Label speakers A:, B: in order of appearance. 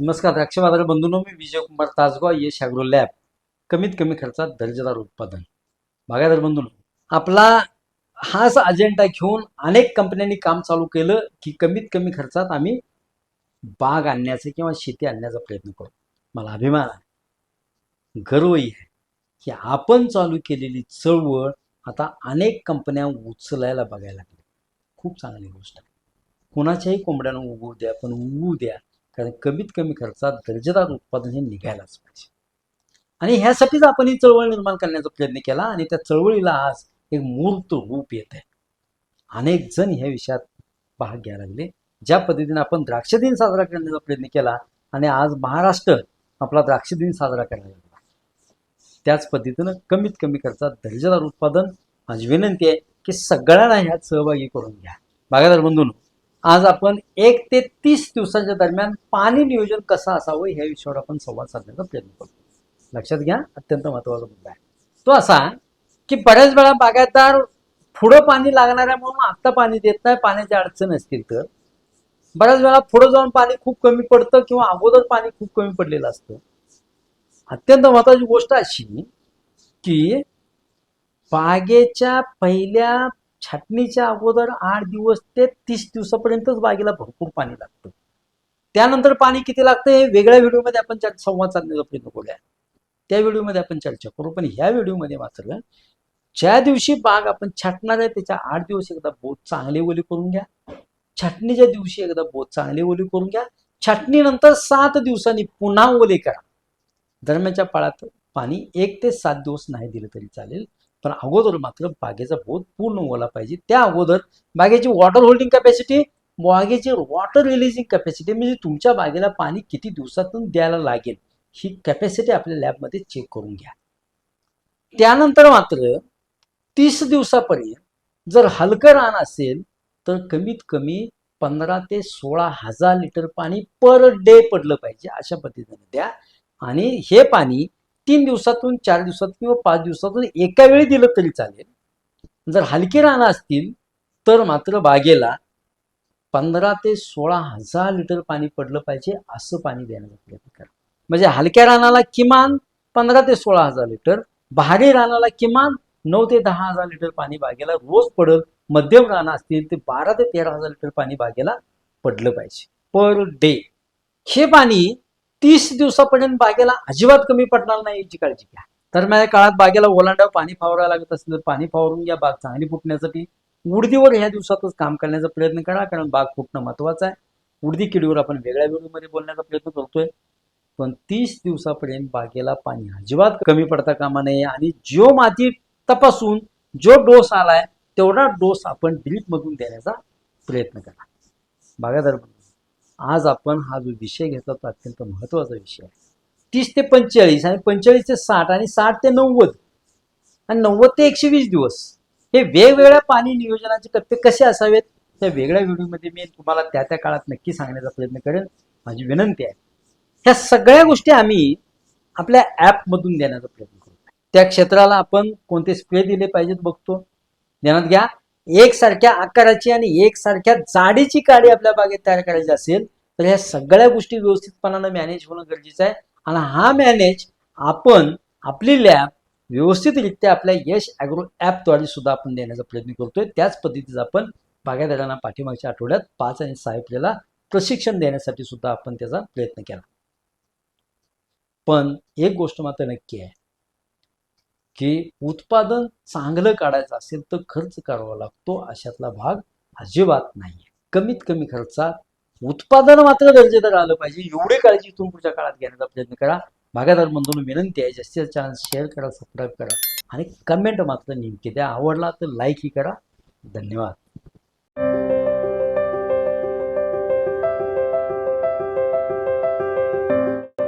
A: नमस्कार द्राक्ष बाजार बंधूंनो मी विजय कुमार तासगाव यश ॲग्रो लॅब कमीत कमी खर्चात दर्जेदार उत्पादन. बागायदार बंधूंनो आपला हाच अजेंडा घेऊन अनेक कंपन्यांनी काम चालू केलं की कमीत कमी खर्चात आम्ही बाग आणण्याचा किंवा शेती आणण्याचा प्रयत्न करू. मला अभिमान आहे. गर्वही आहे की आपण चालू केलेली चळवळ आता अनेक कंपन्या उचलायला बघायला लागल्या खूप चांगली गोष्ट आहे. कुणाच्याही कोंबड्यानं उगवू द्या पण उगवू द्या. कारण कमीत कमी खर्चात दर्जेदार उत्पादन हे निघायलाच पाहिजे. आणि ह्यासाठीच आपण ही चळवळ निर्माण करण्याचा प्रयत्न केला आणि त्या चळवळीला आज एक मूर्त रूप येत आहे. अनेक जण ह्या विषयात भाग घ्यायला लागले. ज्या पद्धतीने आपण द्राक्ष दिन साजरा करण्याचा प्रयत्न केला आणि आज महाराष्ट्र आपला द्राक्ष दिन साजरा करायला लागला. त्याच पद्धतीनं कमीत कमी खर्चात दर्जेदार उत्पादन माझी विनंती आहे की सगळ्यांना ह्यात सहभागी करून घ्या. बागायदार बंधून आज आपण एक ते तीस दिवसांच्या दरम्यान पाणी नियोजन कसं असावं ह्या विषयावर आपण संवाद साधण्याचा प्रयत्न करतो लक्षात घ्या अत्यंत महत्त्वाचा मुद्दा आहे. तो असा की बऱ्याच वेळा बागायतदार पुढं पाणी लागणाऱ्यामुळे आत्ता पाणी देत नाही पाण्याची अडचण असतील तर. बऱ्याच वेळा पुढं जाऊन पाणी खूप कमी पडतं किंवा अगोदर पाणी खूप कमी पडलेलं असतं. अत्यंत महत्वाची गोष्ट अशी की बागेच्या पहिल्या छाटणीच्या अगोदर आठ दिवस ते तीस दिवसापर्यंतच बागेला भरपूर पाणी लागतं. त्यानंतर पाणी किती लागतं हे वेगळ्या व्हिडिओमध्ये आपण संवाद साधण्याचा प्रयत्न करूया. त्या व्हिडिओमध्ये आपण चर्चा करू पण ह्या व्हिडिओमध्ये मात्र ज्या दिवशी बाग आपण छाटणार आहे त्याच्या आठ दिवस एकदा बोध चांगली ओली करून घ्या. छाटणीच्या दिवशी एकदा बोध चांगली ओली करून घ्या. छाटणीनंतर सात दिवसांनी पुन्हा ओले करा. दरम्यानच्या काळात पाणी एक ते सात दिवस नाही दिलं तरी चालेल. पण अगोदर मात्र बागेचा बोध पूर्ण होला पाहिजे. त्या अगोदर बागेची वॉटर होल्डिंग कॅपॅसिटी बागेची वॉटर रिलीजिंग कॅपॅसिटी म्हणजे तुमच्या बागेला पाणी किती दिवसातून द्यायला लागेल ही कॅपॅसिटी आपल्या लॅबमध्ये चेक करून घ्या. त्यानंतर मात्र तीस दिवसापर्यंत जर हलकं रान असेल तर कमीत कमी पंधरा ते सोळा हजार लिटर पाणी पर डे पडलं पाहिजे अशा पद्धतीने द्या. आणि हे पाणी तीन दिवसातून चार दिवसात किंवा पाच दिवसातून एका वेळी दिलं तरी चालेल. जर हलकी रानं असतील तर मात्र बागेला पंधरा ते सोळा हजार लिटर पाणी पडलं पाहिजे असं पाणी देण्याचा प्रयत्न करा. म्हणजे हलक्या रानाला किमान पंधरा ते सोळा हजार लिटर भारी रानाला किमान नऊ ते दहा हजार लिटर पाणी बागेला रोज पडल मध्यम रानं असतील ते बारा ते तेरा हजार लिटर पाणी बागेला पडलं पाहिजे. Per day. हे पाणी तीस दिवसापर्यंत बागेला अजिबात कमी पडणार नाही याची काळजी घ्या. तर माझ्या काळात बागेला ओलांड्यावर पाणी फावरायला लागत असेल तर पाणी फावरून घ्या बाग चांगली फुटण्यासाठी उडदीवर ह्या दिवसातच काम करण्याचा प्रयत्न करा कारण बाग फुटणं महत्वाचं आहे. उडदी किडीवर आपण वेगळ्या व्हिडिओमध्ये बोलण्याचा प्रयत्न करतोय. पण तीस दिवसापर्यंत बागेला पाणी अजिबात कमी पडता कामा नये आणि जो माती तपासून जो डोस आलाय तेवढा डोस आपण ड्रीप मधून देण्याचा प्रयत्न करा. बागायदार आज आपण हा जो विषय घेतला तो अत्यंत महत्त्वाचा विषय आहे. तीस ते पंचेचाळीस आणि पंचेचाळीस ते साठ आणि साठ ते नव्वद आणि नव्वद ते एकशे वीस दिवस हे वेगवेगळ्या पाणी नियोजनाचे टप्पे कसे असावेत त्या वेगळ्या व्हिडिओमध्ये मी तुम्हाला त्या त्या काळात नक्की सांगण्याचा प्रयत्न करेन. माझी विनंती आहे. ह्या सगळ्या गोष्टी आम्ही आपल्या ॲपमधून देण्याचा प्रयत्न करू. त्या क्षेत्राला आपण कोणते स्प्रे दिले पाहिजेत बघतो. ध्यानात घ्या. एकसारख्या आकाराची आणि एकसारख्या जाडीची काडी आपल्या बागेत तयार करायची असेल तर ह्या सगळ्या गोष्टी व्यवस्थितपणानं मॅनेज होणं गरजेचं आहे. आणि हा मॅनेज आपण आपली लॅब व्यवस्थितरित्या आपल्या यश ॲग्रो ॲपद्वारे सुद्धा आपण देण्याचा प्रयत्न करतोय. त्याच पद्धतीचा आपण बागायतदारांना पाठीमागच्या आठवड्यात पाच आणि सहा एप्रिलला प्रशिक्षण देण्यासाठी सुद्धा आपण त्याचा प्रयत्न केला. पण एक गोष्ट मात्र नक्की आहे. की उत्पादन चांगलं काढायचं असेल तर खर्च करावा लागतो. अशातला भाग अजिबात नाहीये. कमीत कमी खर्चात उत्पादन मात्र दर्जेदार आलं पाहिजे. एवढी काळजी इथून पुढच्या काळात घेण्याचा प्रयत्न करा. भागादार बंधून विनंती आहे जास्तीत जास्त शेअर करा सबस्क्राईब करा आणि कमेंट मात्र नेमकी द्या. आवडला तर लाईकही करा. धन्यवाद.